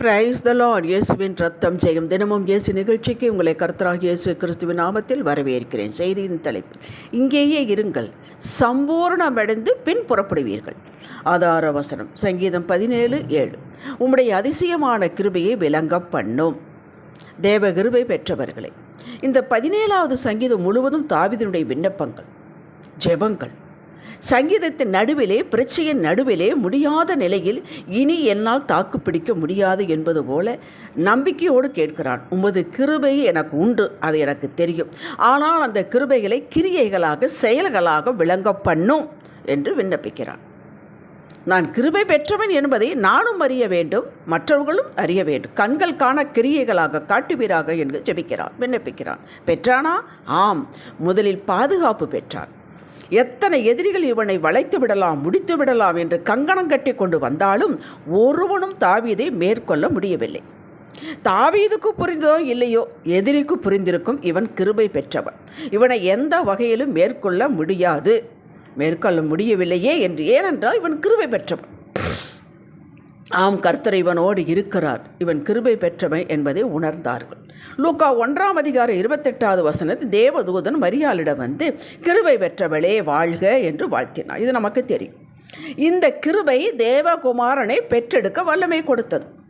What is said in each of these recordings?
Praise the Lord இயேசுவின் ரத்தம் ஜெயம். தினமும் இயேசு நிகழ்ச்சிக்கு உங்களை கர்த்தராக இயேசு கிறிஸ்துவின் நாமத்தில் வரவேற்கிறேன். செய்தியின் தலைப்பு இங்கேயே இருங்கள். சம்பூர்ணமடைந்து பின் புறப்படுவீர்கள். ஆதார வசனம் சங்கீதம் பதினேழு ஏழு. உம்முடைய அதிசயமான கிருபையை விளங்க பண்ணும். தேவ கிருபை பெற்றவர்களே இந்த பதினேழாவது சங்கீதம் முழுவதும் தாவிதனுடைய விண்ணப்பங்கள் ஜெபங்கள் சங்கீதத்தின் நடுவிலே பிரச்சையின் நடுவிலே முடியாத நிலையில் இனி என்னால் தாக்கு பிடிக்க முடியாது என்பது போல நம்பிக்கையோடு கேட்கிறான். உமது கிருபை எனக்கு உண்டு அது எனக்கு தெரியும். ஆனால் அந்த கிருபைகளை கிரியைகளாக செயல்களாக விளங்க பண்ணும் என்று விண்ணப்பிக்கிறான். நான் கிருபை பெற்றவன் என்பதை நானும் அறிய வேண்டும் மற்றவர்களும் அறிய வேண்டும். கண்கள் காண கிரியைகளாக காட்டுவீராக என்று ஜெபிக்கிறான் விண்ணப்பிக்கிறான். பெற்றானா? ஆம். முதலில் பாதுகாப்பு பெற்றான். எத்தனை எதிரிகள் இவனை வளைத்து விடலாம் முடித்து விடலாம் என்று கங்கணம் கட்டி கொண்டு வந்தாலும் ஒருவனும் தாவீதை மேற்கொள்ள முடியவில்லை. தாவீதுக்கு புரிந்ததோ இல்லையோ எதிரிக்கு புரிந்திருக்கும் இவன் கிருபை பெற்றவன். இவனை எந்த வகையிலும் மேற்கொள்ள முடியாது. மேற்கொள்ள முடியவில்லையே என்று ஏனென்றால் இவன் கிருபை பெற்றவன். ஆம் கர்த்தர் இவனோடு இருக்கிறார். இவன் கிருபை பெற்றவன் என்பதை உணர்ந்தார்கள். லூக்கா ஒன்றாம் அதிகார இருபத்தெட்டாவது வசனத்தில் தேவதூதன் மரியாளிடம் வந்து கிருபை பெற்றவளே வாழ்க என்று வாழ்த்தினார். இது நமக்கு தெரியும். இந்த கிருபை தேவகுமாரனை பெற்றெடுக்க வல்லமை கொடுத்தது.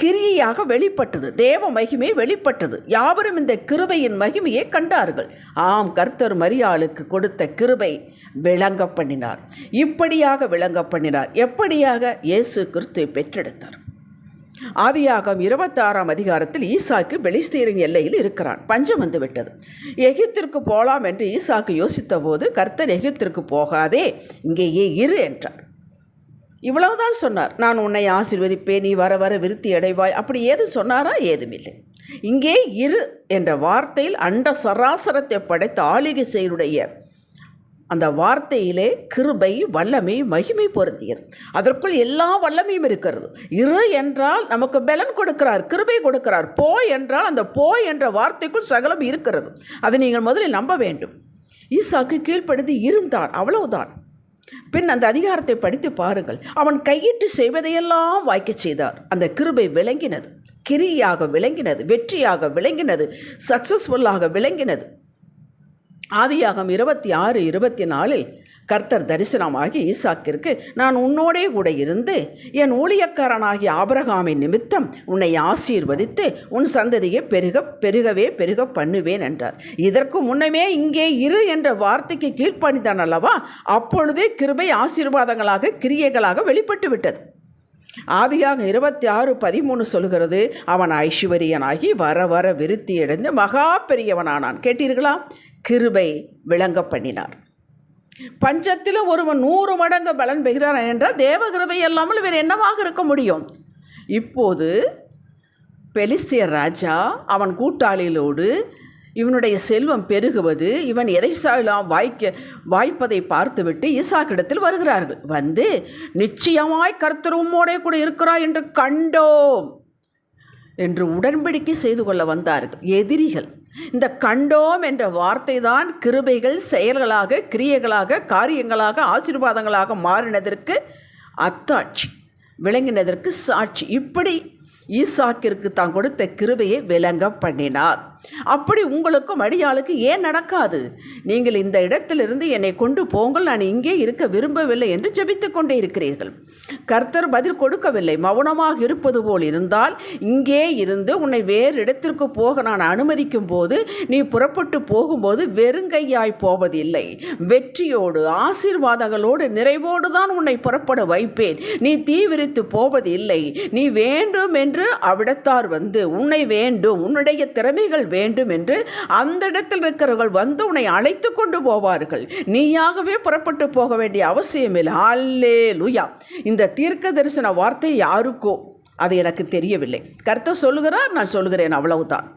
கிரியையாக வெளிப்பட்டது. தேவ மகிமை வெளிப்பட்டது. யாவரும் இந்த கிருபையின் மகிமையை கண்டார்கள். ஆம் கர்த்தர் மரியாளுக்கு கொடுத்த கிருபை விளங்க பண்ணினார். இப்படியாக விளங்க பண்ணினார். எப்படியாக? இயேசு கிறிஸ்துவை பெற்றெடுத்தார். ஆவியாகம் இருபத்தாறாம் அதிகாரத்தில் ஈசாக்கு பெலிஸ்தீரின் எல்லையில் இருக்கிறான். பஞ்சம் வந்து விட்டது எகிப்திற்கு போகலாம் என்று ஈசாக்கு யோசித்த போது கர்த்தர் எகிப்திற்கு போகாதே இங்கேயே இரு என்றார். இவ்வளவுதான் சொன்னார். நான் உன்னை ஆசிர்வதிப்பேன் நீ வர வர விருத்தி அடைவாய். அப்படி ஏதும் சொன்னாரா? ஏதுமில்லை. இங்கே இரு என்ற வார்த்தையில் அண்ட சராசரத்தை படைத்த ஆளிகை செயலுடைய அந்த வார்த்தையிலே கிருபை வல்லமை மகிமை பொருந்தியது. அதற்குள் எல்லா வல்லமையும் இருக்கிறது. இரு என்றால் நமக்கு பலன் கொடுக்கிறார் கிருபை கொடுக்கிறார். போ என்றால் அந்த போ என்ற வார்த்தைக்குள் சகலம் இருக்கிறது. அதை நீங்கள் முதலில் நம்ப வேண்டும். ஈசாக்கு கீழ்ப்படுத்தி இருந்தான். அவ்வளவுதான். பின் அந்த அதிகாரத்தை படித்து பாருங்கள். அவன் கையிட்டு செய்வதையெல்லாம் வாய்க்க செய்தார். அந்த கிருபை விளங்கினது. கிரியாக விளங்கினது. வெற்றியாக விளங்கினது. சக்சஸ்ஃபுல்லாக விளங்கினது. ஆதியாகம் இருபத்தி ஆறு இருபத்தி நாலில் கர்த்தர் தரிசனமாகி ஈசாக்கிற்கு நான் உன்னோடே கூட இருந்து என் ஊழியக்காரனாகிய ஆபரகாமின் நிமித்தம் உன்னை ஆசீர்வதித்து உன் சந்ததியை பெருக பெருகவே பெருக பண்ணுவேன் என்றார். இதற்கு முன்னமே இங்கே இரு என்ற வார்த்தைக்கு கீழ்ப்பணிதான் அல்லவா? அப்பொழுதே கிருபை ஆசீர்வாதங்களாக கிரியைகளாக வெளிப்பட்டு விட்டது. ஆதியாக இருபத்தி ஆறு பதிமூணு சொல்கிறது அவன் ஐஸ்வரியனாகி வர வர விருத்தி அடைந்து மகா பெரியவனானான். கேட்டீர்களா? கிருபை விளங்க பண்ணினார். பஞ்சத்தில் ஒருவன் நூறு மடங்கு பலன் பெறுகிறான் என்றால் தேவகிருபை இல்லாமல் வேறு என்னவாக இருக்க முடியும்? இப்போது பெலிஸ்தியர் ராஜா அவன் கூட்டாளிகளோடு இவனுடைய செல்வம் பெருகுவது இவன் எதை சாயலாம் வாய்க்க வாய்ப்பதை பார்த்துவிட்டு ஈசாக்கிடத்தில் வருகிறார்கள். வந்து நிச்சயமாய் கர்த்தர் உம்மோடே கூட இருக்கிறாய் என்று கண்டோம் என்று உடன்படிக்கை செய்து கொள்ள வந்தார்கள். எதிரிகள். இந்த கண்டோம் என்ற வார்த்தை தான் கிருபைகள் செயல்களாக கிரியைகளாக காரியங்களாக ஆசீர்வாதங்களாக மாறினதற்கு அத்தாட்சி விளங்கினதற்கு சாட்சி. இப்படி ஈசாக்கிற்கு தான் கொடுத்த கிருபையை விளங்க பண்ணினார். அப்படி உங்களுக்கும் அடியாளுக்கு ஏன் நடக்காது? நீங்கள் இந்த இடத்திலிருந்து என்னை கொண்டு போங்கள். நான் இங்கே இருக்க விரும்பவில்லை என்று ஜெபித்து கொண்டே இருக்கிறீர்கள். கர்த்தர் பதில் கொடுக்கவில்லை. மௌனமாக இருப்பது போல் இருந்தால் இங்கே இருந்து உன்னை வேறு இடத்திற்கு போக நான் அனுமதிக்கும் போது நீ புறப்பட்டு போகும்போது வெறுங்கையாய் போவதில்லை. வெற்றியோடு ஆசீர்வாதங்களோடு நிறைவோடு தான் உன்னை புறப்பட வைப்பேன். நீ தீவிரித்து போவதில்லை. நீ வேண்டும் என்று அவ்விடத்தார் வந்து உன்னை வேண்டும். உன்னுடைய திறமைகள் வேண்டும் என்று அந்த இடத்தில் இருக்கிறவர்கள் வந்து உன்னை அழைத்து கொண்டு போவார்கள். நீயாகவே புறப்பட்டு போக வேண்டிய அவசியம் இல்லை. அல்லே லுயா இந்த தீர்க்க தரிசன வார்த்தை யாருக்கோ? அது எனக்கு தெரியவில்லை. கருத்தை சொல்லுகிறார் நான் சொல்லுகிறேன் அவ்வளவுதான்.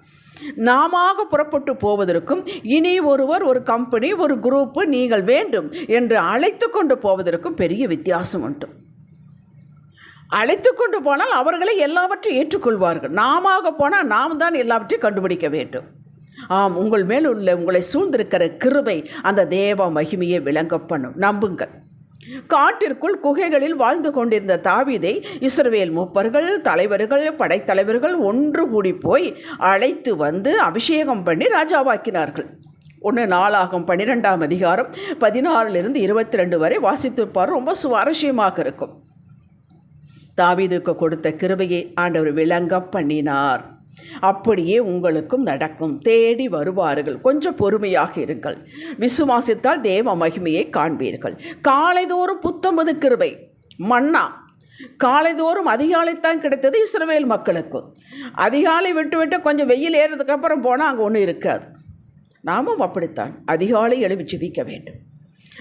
நாம புறப்பட்டு போவதற்கும் இனி ஒருவர் ஒரு கம்பெனி ஒரு குரூப்பு நீங்கள் வேண்டும் என்று அழைத்து கொண்டு போவதற்கும் பெரிய வித்தியாசம் உண்டு. அழைத்து கொண்டு போனால் அவர்களை எல்லாவற்றையும் ஏற்றுக்கொள்வார்கள். நாம போனால் நாம் தான் எல்லாவற்றையும் கண்டுபிடிக்க வேண்டும். ஆம் உங்கள் மேல் உள்ள உங்களை சூழ்ந்திருக்கிற கிருபை அந்த தேவ மகிமையை விளங்க பண்ணும். நம்புங்கள். காட்டிற்குள் குகைகளில் வாழ்ந்து கொண்டிருந்த தாவிதை இஸ்ரவேல் மூப்பர்கள் தலைவர்கள் படைத்தலைவர்கள் ஒன்று கூடி போய் அழைத்து வந்து அபிஷேகம் பண்ணி ராஜாவாக்கினார்கள். ஒன்று நாளாகும் பன்னிரெண்டாம் அதிகாரம் பதினாறுலேருந்து இருபத்தி ரெண்டு வரை வாசித்து ரொம்ப சுவாரஸ்யமாக இருக்கும். தாவீதுக்கு கொடுத்த கிருபையை ஆண்டவர் விளங்க பண்ணினார். அப்படியே உங்களுக்கும் நடக்கும். தேடி வருவார்கள். கொஞ்சம் பொறுமையாக இருங்கள். விசுவாசித்தால் தேவ மகிமையை காண்பீர்கள். காலைதோறும் புத்தம்பது கிருபை. மன்னா. காலைதோறும் அதிகாலைத்தான் கிடைத்தது இஸ்ரவேல் மக்களுக்கு. அதிகாலை விட்டு விட்டு கொஞ்சம் வெயில் ஏறதுக்கப்புறம் போனால் அங்கே ஒன்றும் இருக்காது. நாமும் அப்படித்தான். அதிகாலை எழுப்பி ஜிபிக்க வேண்டும்.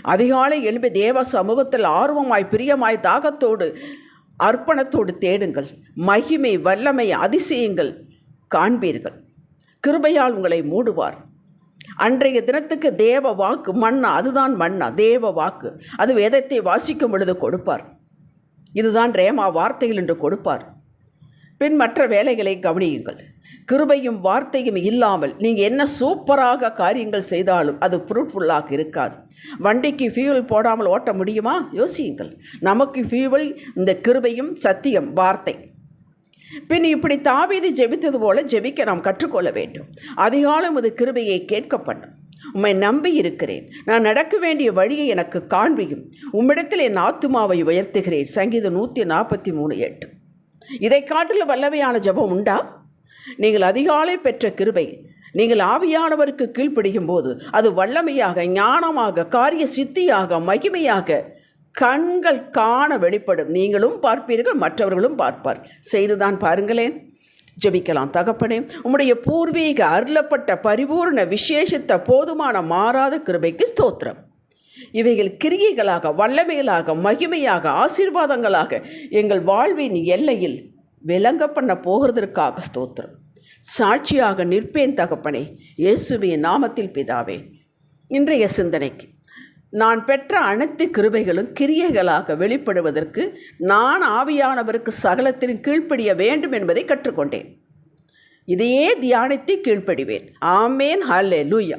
அதிகாலை எழுப்பி தேவ சமூகத்தில் ஆர்வமாய் பிரியமாய் தாகத்தோடு அர்ப்பணத்தோடு தேடுங்கள். மகிமை வல்லமை அதிசயங்கள் காண்பீர்கள். கிருபையால் உங்களை மூடுவார். அன்றைய தினத்துக்கு தேவ வாக்கு மன்னா அதுதான் மன்னா தேவ வாக்கு. அது வேதத்தை வாசிக்கும் பொழுது கொடுப்பார். இதுதான் ரேமா வார்த்தைகள் என்று கொடுப்பார். பின் மற்ற வேலைகளை கவனியுங்கள். கிருபையும் வார்த்தையும் இல்லாமல் நீங்கள் என்ன சூப்பராக காரியங்கள் செய்தாலும் அது ஃப்ரூட்ஃபுல்லாக இருக்காது. வண்டிக்கு ஃபியூவல் போடாமல் ஓட்ட முடியுமா? யோசியுங்கள். நமக்கு ஃபியூவல் இந்த கிருபையும் சத்தியம் வார்த்தை. பின் இப்படி தாவீது ஜெபித்தது போல ஜெபிக்க நாம் கற்றுக்கொள்ள வேண்டும். அதிகாலம் அது கிருபையை கேட்க பண்ணும் உம்மை நம்பி இருக்கிறேன். நான் நடக்க வேண்டிய வழியை எனக்கு காண்பியும். உம்மிடத்தில் என் ஆத்துமாவை உயர்த்துகிறேன். சங்கீதம் நூற்றி நாற்பத்தி மூணு எட்டு. இதை காட்டில் வல்லவையான ஜெபம் உண்டா? நீங்கள் அதிகாலை பெற்ற கிருபை. நீங்கள் ஆவியானவருக்கு கீழ்ப்படியும் போது அது வல்லமையாக ஞானமாக காரிய சித்தியாக மகிமையாக கண்கள் காண வெளிப்படும். நீங்களும் பார்ப்பீர்கள் மற்றவர்களும் பார்ப்பார். செய்துதான் பாருங்களேன். ஜெபிக்கலாம் தகப்பனே. உம்முடைய பூர்வீக அருளப்பட்ட பரிபூர்ண விசேஷித்த போதுமான மாறாத கிருபைக்கு ஸ்தோத்திரம். இவைகள் கிரியைகளாக வல்லமைகளாக மகிமையாக ஆசீர்வாதங்களாக எங்கள் வாழ்வின் எல்லையில் விளங்க பண்ண போகிறதற்காக ஸ்தோத்திரம். சாட்சியாக நிற்பேன் தகப்பனே இயேசுவின் நாமத்தில் பிதாவே. இன்றைய சிந்தனைக்கு நான் பெற்ற அனைத்து கிருபைகளும் கிரியைகளாக வெளிப்படுவதற்கு நான் ஆவியானவருக்கு சகலத்தின் கீழ்ப்படிய வேண்டும் என்பதை கற்றுக்கொண்டேன். இதையே தியானித்து கீழ்ப்படிவேன். ஆமேன். ஹல்லே லூயா